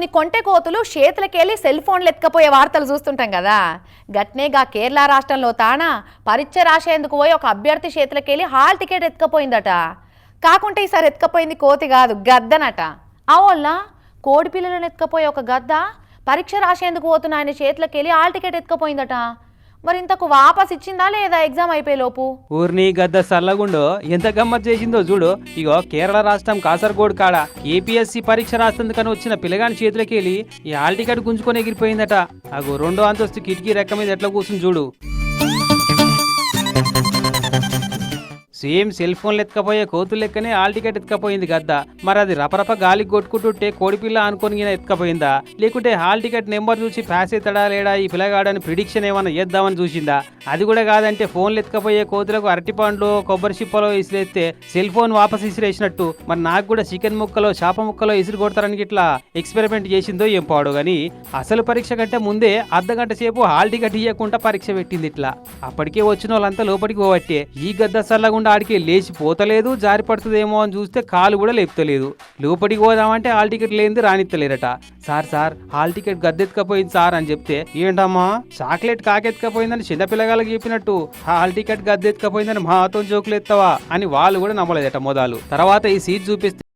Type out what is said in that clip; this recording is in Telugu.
నీ కొంటె కోతులు చేతులకెళ్ళి సెల్ ఫోన్లు ఎత్తుకపోయే వార్తలు చూస్తుంటాం కదా. గట్నేగా కేరళ రాష్ట్రంలో తానా పరీక్ష రాసేందుకు పోయి ఒక అభ్యర్థి చేతులకెళ్ళి హాల్ టికెట్ ఎత్తుకపోయిందట. కాకుంటే ఈసారి ఎత్తుకపోయింది కోతి కాదు గద్దనట. అవోళ్ళ కోడి పిల్లలను ఎత్తుకపోయే ఒక గద్ద? పరీక్ష రాసేందుకు పోతున్న ఆయన చేతులకెళ్ళి హాల్ టికెట్ ఎత్తుకపోయిందట. మరి ఇంతకు వాపస్ ఇచ్చిందా లేదా ఎగ్జామ్ అయిపోయే లోపు? ఊర్ని గద్ద సల్లగుండో ఎంత గమ్మత్ చేసిందో చూడు. ఇగో కేరళ రాష్ట్రం కాసర్గోడ్ కాడ ఏపీఎస్సి పరీక్ష రాస్తుందుకని వచ్చిన పిల్లగాని చేతులకి వెళ్ళి ఈ హాల్ టికెట్ గుంజుకొని ఎగిరిపోయిందట. అగో రెండో అంతస్తు కిటికీ రెక్క మీద ఎట్లా కూర్చుని చూడు. సేమ్ సెల్ ఫోన్లు ఎత్తుకపోయే కోతులు లెక్కనే హాల్ టికెట్ ఎత్తుకపోయింది గద్ద. మరి అది రపరప గాలికి కొట్టుకుంటుంటే కోడిపిల్ల అనుకుని గిన ఎత్తుకపోయిందా? లేకుంటే హాల్ టికెట్ నెంబర్ చూసి పాస్ అవుతాడా లేడా? ఈ పిల్లగాడని ప్రిడిక్షన్ ఏమైనా చేద్దామని చూసిందా? అది కూడా కాదంటే ఫోన్లు ఎత్తుకపోయే కోతులకు అరటి పండ్లు కొబ్బరి చిప్పలో ఇసిరేస్తే సెల్ ఫోన్ వాపస్ ఇసిరేసినట్టు. మరి నాకు కూడా చికెన్ ముక్కలో చేప ముక్కలో ఇసురు కొడతారని ఇట్లా ఎక్స్పెరిమెంట్ చేసిందో ఏం పాడు కానీ అసలు పరీక్ష కంటే ముందే అర్ధగంట సేపు హాల్ టికెట్ ఇవ్వకుండా పరీక్ష పెట్టింది ఇట్లా. అప్పటికే వచ్చిన వాళ్ళంతా లోపలికి పోవట్టే. ఈ గద్ద సల్లగుండా ఆడికి లేచి పోతలేదు జారి పడుతుందేమో అని చూస్తే కాలు కూడా లేపుతలేదు. లోపలికి పోదామంటే హాల్ టికెట్ లేనిది రానిత్తలేరట. సార్ సార్ హాల్ టికెట్ గద్దెత్తుకపోయింది సార్ అని చెప్తే ఏంటమ్మా చాక్లెట్ కాకెత్తుకపోయిందని చిన్న పిల్లగాళ్ళకి చెప్పినట్టు హాల్ టికెట్ గద్దెత్తుకపోయిందని మాతో జోకులు ఎత్తావా అని వాళ్ళు కూడా నమ్మలేదట మొదలు. తర్వాత ఈ సీట్ చూపిస్తే